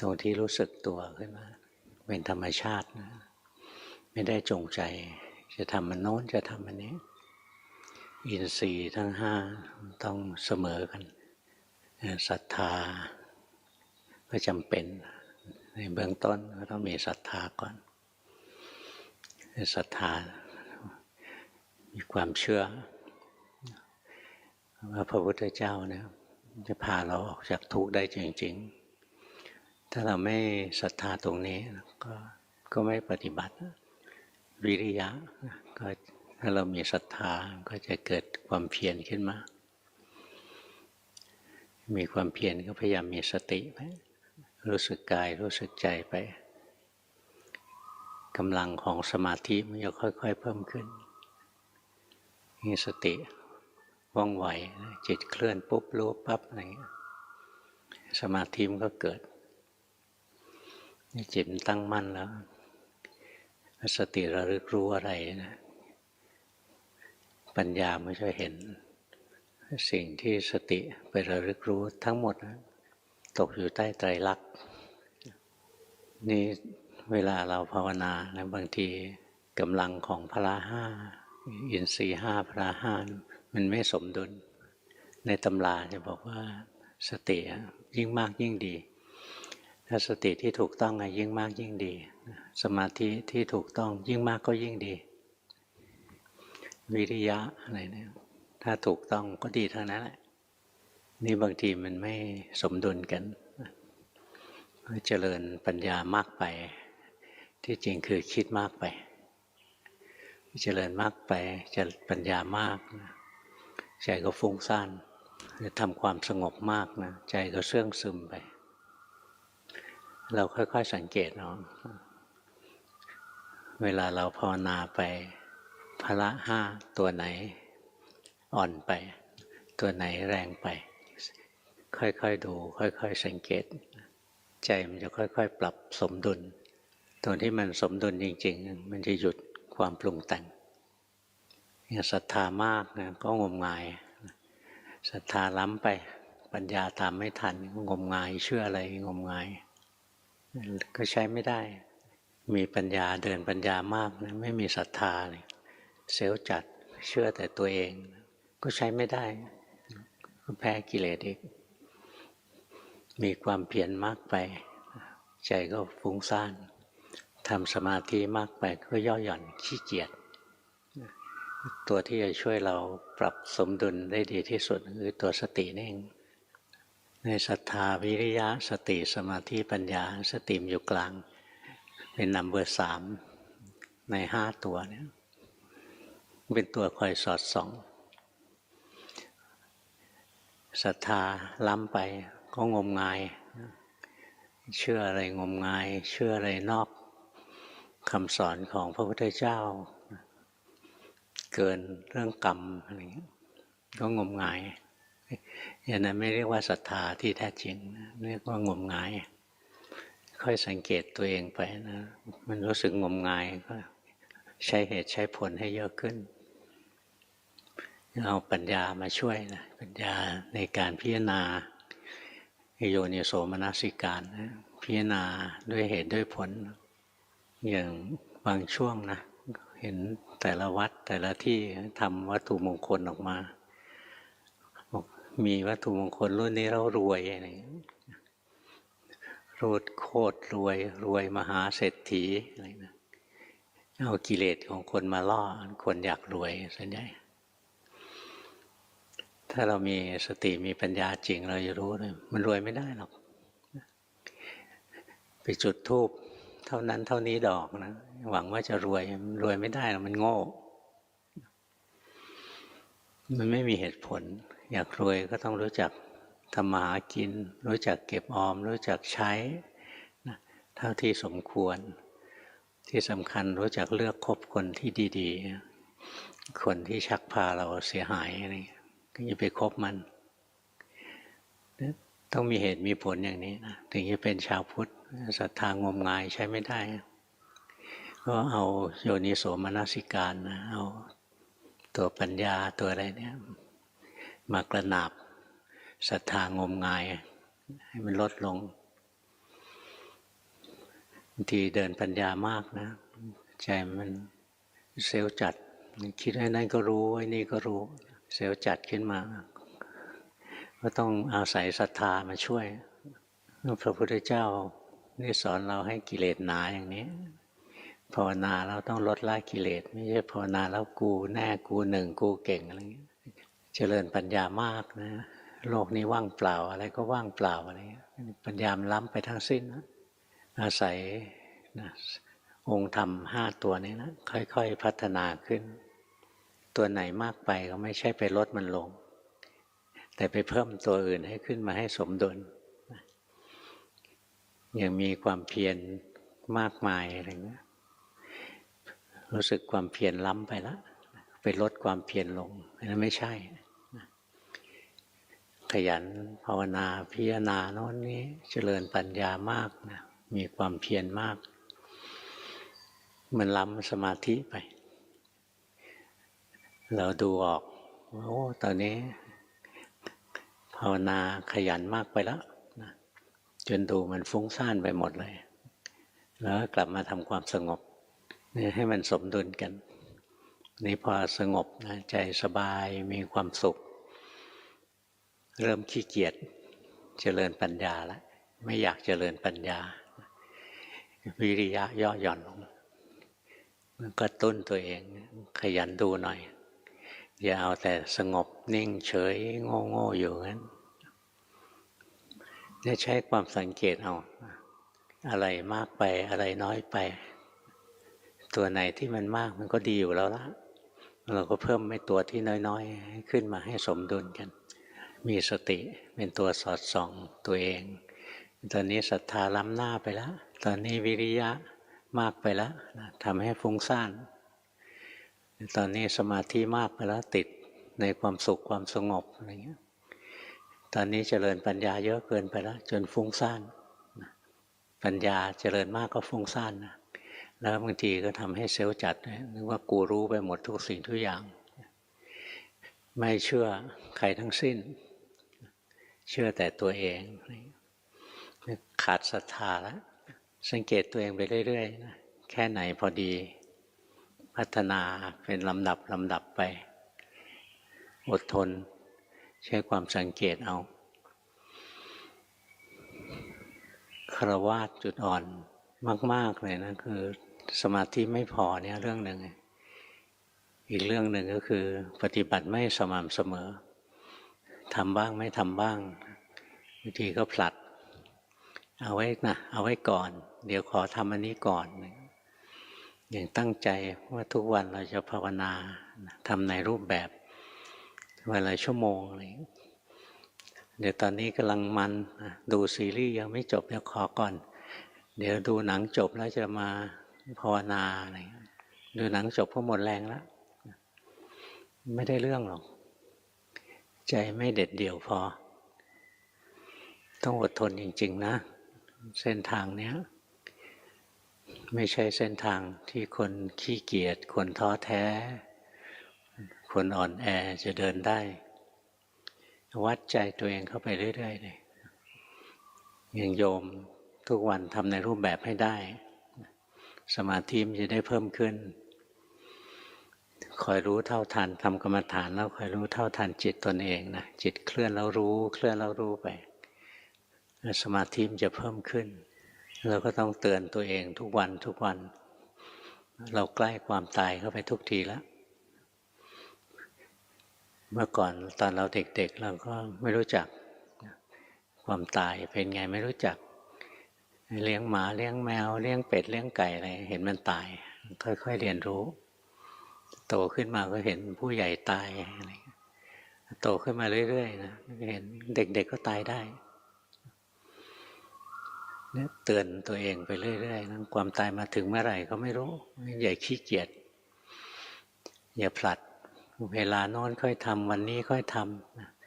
ตรงที่รู้สึกตัวขึ้นมา เป็นธรรมชาตินะ ไม่ได้จงใจ จะทำมันโน้นจะทำมันนี้ อินทรีย์ทั้งห้าต้องเสมอกันศรัทธา ก็จำเป็น ในเบื้องต้นก็ต้องมีศรัทธาก่อนศรัทธา มีความเชื่อ ว่าพระพุทธเจ้าเนี่ยจะพาเราออกจากทุกข์ได้จริง ๆ ถ้าเราไม่ศรัทธาตรงนี้ก็ก็ไม่ปฏิบัติ วิริยะก็ถ้าเรามีศรัทธาก็จะเกิดความเพียรขึ้นมา มีความเพียรก็พยายามมีสติไปรู้สึกกายรู้สึกใจไปกำลังของสมาธิมันจะค่อย ๆ เพิ่มขึ้นมีสติว่องไวจิตเคลื่อนปุ๊บรู้ปั๊บอะไรเงี้ยสมาธิมันก็เกิด จิตตั้งมั่นแล้วสติระลึกรู้อะไรนะปัญญาไม่ใช่เห็น สิ่งที่สติไประลึกรู้ทั้งหมดนะตกอยู่ใต้ไตรลักษณ์นี่เวลาเราภาวนานะบางทีกำลังของพละห้าอินทรีห้าพละห้ามันไม่สมดุล ในตำราจะบอกว่าสติยิ่งมากยิ่งดี ถ้าสติที่ถูกต้องยิ่งมากยิ่งดี สมาธิที่ถูกต้องยิ่งมากก็ยิ่งดี วิริยะอะไรเนี่ยถ้าถูกต้องก็ดีทั้งนั้นแหละ นี่บางทีมันไม่สมดุลกันเจริญปัญญามากไป ที่จริงคือคิดมากไป เจริญมากไปจะปัญญามากใจก็ฟุ้งซ่านจะทำความสงบมากนะใจก็เสื่องซึมไป เราค่อยๆสังเกตเนาะเวลาเราภาวนาไปพละห้าตัวไหนอ่อนไป ตัวไหนแรงไป ค่อยๆดู ค่อยๆสังเกต ใจมันจะค่อยๆ ปรับสมดุลตรงที่มันสมดุลจริง ๆ มันจะหยุดความปรุงแต่งอย่างศรัทธามากนะก็งมงายศรัทธาล้ำไป ปัญญาตามไม่ทัน งมงายเชื่ออะไรงมงาย ก็ใช้ไม่ได้ มีปัญญาเดินปัญญามากนะไม่มีศรัทธาเลยเซลจัดเชื่อแต่ตัวเอง ก็ใช้ไม่ได้ ก็แพ้กิเลสอีก มีความเพียรมากไป ใจก็ฟุ้งซ่านทำสมาธิมากไปก็ย่อหย่อนขี้เกียจตัวที่จะช่วยเราปรับสมดุลได้ดีที่สุดคือตัวสตินี่เอง ในศรัทธาวิริยะสติสมาธิปัญญาสติมอยู่กลาง เป็นนัมเบอร์สามในห้าตัวเนี่ยเป็นตัวคอยสอดส่องศรัทธาล้ำไปก็งมงาย เชื่ออะไรงมงาย เชื่ออะไรนอกคำสอนของพระพุทธเจ้า เกินเรื่องกรรมอะไรเงี้ยก็งมงาย อย่างนั้นไม่เรียกว่าศรัทธาที่แท้จริงเรียกว่างมงาย ค่อยสังเกตตัวเองไปนะ มันรู้สึกงมงายก็ใช้เหตุใช้ผลให้เยอะขึ้น เอาปัญญามาช่วยนะปัญญาในการพิจารณาโยนิโสมนสิการนะพิจารณาด้วยเหตุด้วยผล อย่างบางช่วงนะ เห็นแต่ละวัดแต่ละที่ทำวัตถุมงคลออกมา มีวัตถุมงคลรุ่นนี้เรารวยอะไรรูดโคตรรวย รวยมหาเศรษฐีอะไรนะเอากิเลสของคนมาล่อคนอยากรวยส่วนใหญ่ถ้าเรามีสติมีปัญญาจริงเราจะรู้เลยมันรวยไม่ได้หรอกไปจุดทูบเท่านั้นเท่านี้ดอกนะหวังว่าจะรวยรวยไม่ได้หรอกมันโง่ มันไม่มีเหตุผล อยากรวยก็ต้องรู้จักทำมาหากิน รู้จักเก็บออม รู้จักใช้นะเท่าที่สมควร ที่สำคัญรู้จักเลือกคบคนที่ดีๆ คนที่ชักพาเราเสียหายอะไรถึงจะไปคบมัน ต้องมีเหตุมีผลอย่างนี้นะถึงจะเป็นชาวพุทธศรัทธางมงายใช้ไม่ได้ ก็เอาโยนิโสมนสิการนะเอาตัวปัญญาตัวอะไรเนี่ย มากระนาบศรัทธางมงาย ให้มันลดลงางทีเดินปัญญามากนะ ใจมันเซลล์จัด คิดไอ้นั่นก็รู้ไอ้นี่ก็รู้ เซลล์จัดขึ้นมา ก็ต้องอาศัยศรัทธามาช่วยพระพุทธเจ้านี่สอนเราให้กิเลสหนาอย่างนี้ภาวนาเราต้องลดละกิเลส ไม่ใช่ภาวนาแล้วกูแน่กูหนึ่งกูเก่งอะไรเงี้ย เจริญปัญญามากนะโลกนี้ว่างเปล่าอะไรก็ว่างเปล่าอะไรปัญญามล้ำไปทั้งสิ้นนะอาศัยนะองค์ธรรมห้าตัวนี้นะค่อยๆพัฒนาขึ้น ตัวไหนมากไปก็ไม่ใช่ไปลดมันลง แต่ไปเพิ่มตัวอื่นให้ขึ้นมาให้สมดุลยังมีความเพียรมากมายอะไรเงี้ยรู้สึกความเพียรล้ำไปแล้ว ความเพียรลงนั่นไม่ใช่ ขยันภาวนาพิจารณาโน้นนี้เจริญปัญญามากนะมีความเพียรมาก มันล้ำสมาธิไป เราดูออกว่าโอ้ตอนนี้ ภาวนาขยันมากไปแล้วนะจนดูมันฟุ้งซ่านไปหมดเลย แล้วกลับมาทำความสงบให้มันสมดุลกัน นี่พอสงบนะใจสบายมีความสุข เริ่มขี้เกียจเจริญปัญญาแล้วไม่อยากเจริญปัญญา วิริยะย่อหย่อนลงก็ตุ้นตัวเองขยันดูหน่อย อย่าเอาแต่สงบนิ่งเฉยโง่โง่อยู่งั้นจะใช้ความสังเกตเอาอะไรมากไปอะไรน้อยไป ตัวไหนที่มันมากมันก็ดีอยู่แล้วล่ะ เราก็เพิ่มไม่ตัวที่น้อยๆ ขึ้นมาให้สมดุลกัน มีสติเป็นตัวสอดส่องตัวเอง ตอนนี้ศรัทธาล้ำหน้าไปแล้ว ตอนนี้วิริยะมากไปแล้วทำให้ฟุ้งซ่าน ตอนนี้สมาธิมากไปแล้วติดในความสุขความสงบอะไรเงี้ย ตอนนี้เจริญปัญญาเยอะเกินไปแล้ว จนฟุ้งซ่าน ปัญญาเจริญมากก็ฟุ้งซ่านนะ แล้วบางทีก็ทำให้เซลล์จัดนึกว่ากูรู้ไปหมดทุกสิ่งทุกอย่าง ไม่เชื่อใครทั้งสิ้น เชื่อแต่ตัวเองขาดศรัทธาแล้วสังเกตตัวเองไปเรื่อยๆนะแค่ไหนพอดี พัฒนาเป็นลำดับลำดับไป อดทน ใช้ความสังเกตเอาคารวาสจุดอ่อนมาก ๆ เลยนะ คือ สมาธิไม่พอเนี่ยเรื่องหนึ่งอีกเรื่องหนึ่งก็คือ ปฏิบัติไม่สม่ำเสมอทำบ้างไม่ทำบ้างบางทีก็ผลัด เอาไว้นะเอาไว้ก่อน เดี๋ยวขอทำอันนี้ก่อน อย่างตั้งใจว่าทุกวันเราจะภาวนาทำในรูปแบบเวลาชั่วโมงอะไรเดี๋ยวตอนนี้กำลังมันดูซีรีส์ยังไม่จบเดี๋ยวขอก่อน เดี๋ยวดูหนังจบแล้วจะมา ภาวนาอะไรดูหนังจบก็หมดแรงแล้วไม่ได้เรื่องหรอก ใจไม่เด็ดเดี่ยวพอ ต้องอดทนจริง ๆ นะ เส้นทางเนี้ย ไม่ใช่เส้นทางที่คนขี้เกียจคนท้อแท้ คนอ่อนแอจะเดินได้ วัดใจตัวเองเข้าไปเรื่อยๆเลยอย่างโยมทุกวันทำในรูปแบบให้ได้ สมาธิมันจะได้เพิ่มขึ้น คอยรู้เท่าทันทำกรรมฐานแล้วคอยรู้เท่าทันจิตตนเองนะจิตเคลื่อนแล้วรู้ เคลื่อนแล้วรู้ไป สมาธิมันจะเพิ่มขึ้นเราก็ต้องเตือนตัวเองทุกวันทุกวัน เราใกล้ความตายเข้าไปทุกทีแล้วเมื่อก่อนตอนเราเด็กๆ เราก็ไม่รู้จักความตายเป็นไงไม่รู้จัก เลี้ยงหมาเลี้ยงแมว เลี้ยงเป็ดเลี้ยงไก่อะไรเห็นมันตาย ค่อยๆเรียนรู้ โตขึ้นมาก็เห็นผู้ใหญ่ตายอะไรโตขึ้นมาเรื่อยๆนะเห็นเด็กๆก็ตายได้เนี่ยเตือนตัวเองไปเรื่อยๆนะความตายมาถึงเมื่อไหร่ก็ไม่รู้อย่าขี้เกียจอย่าผลัด เวลานอนค่อยทำวันนี้ค่อยทำ